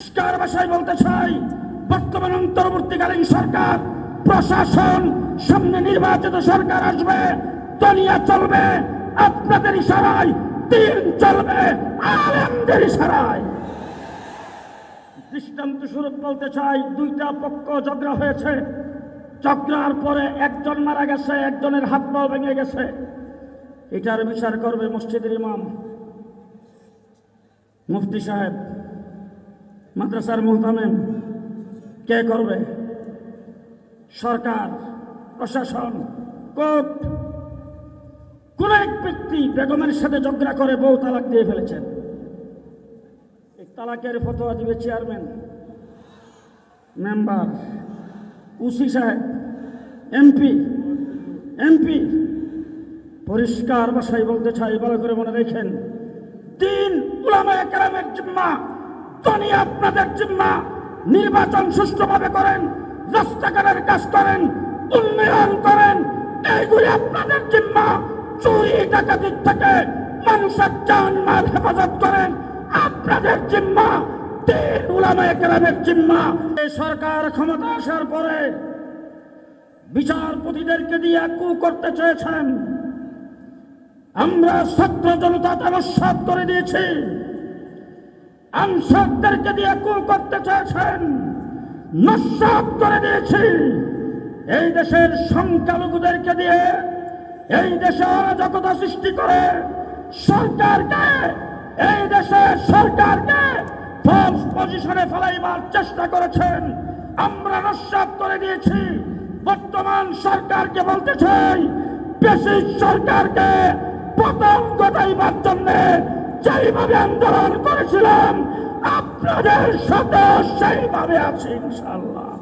পরিষ্কার ভাষায় বলতে চাই, বর্তমান অন্তর্বর্তীকালীন সরকার, প্রশাসন, সামনে নির্বাচিত সরকার আসবে, দুনিয়া চলবে, আপনাদের ইশারায় দিন চলবে, আলেমদের ইশারায়। দৃষ্টান্ত স্বরূপ বলতে চাই, দুইটা পক্ষ ঝগড়া হয়েছে। ঝগড়ার পরে একজন মারা গেছে, একজনের হাত পাও ভেঙে গেছে। এটার বিচার করবে মসজিদের ইমাম। মুফতি সাহেব মাদ্রাসার কে করবে? সরকার, প্রশাসন, কোর্ট, কোন এক ব্যক্তি বেগমের সাথে ঝগড়া করে বউ তালাক দিয়ে ফেলেছেন? তালাকের ফতোয়া দিবে চেয়ারম্যান, মেম্বার উসি সাহেব, এমপি এমপি। পরিষ্কার ভাষায় বলতে চাই, ভালো করে মনে রেখেন, তিন উলামা একরামের জিম্মা তনি আপনাদের জিম্মা নির্বাচন সুষ্ঠুভাবে করেন, রাস্তাঘাটের কাজ করেন, উন্নয়ন করেন, এইগুলি আপনাদের জিম্মা। চুরি ডাকাতির থেকে মানুষের জান মাল হেফাজত করেন, আপনাদের জিম্মা। তিন উলামা একরামের জিম্মা। এই সরকার ক্ষমতা আসার পরে বিচারপতিদেরকে দিয়ে কু করতে চেয়েছেন আমরা ছাত্র জনতা তার করে দিয়েছি। আনসারদেরকে দিয়ে কু করতে চেয়েছেন। নস্বাত করে দিয়েছি। এই দেশের সংখ্যালঘুদেরকে দিয়ে এই দেশে অরাজকতা সৃষ্টি করে সরকারকে, এই দেশের সরকারকে ফলস পজিশনে ফেলাইবার চেষ্টা করেছেন। আমরা নস্বাত করে দিয়েছি। বর্তমান সরকারকে বলতে চাই বেশি সরকারকে পতন ঘটাইবার জন্য যেইভাবে আন্দোলন করেছিলাম আপনাদের সাথে সেইভাবে আছি ইনশাল্লাহ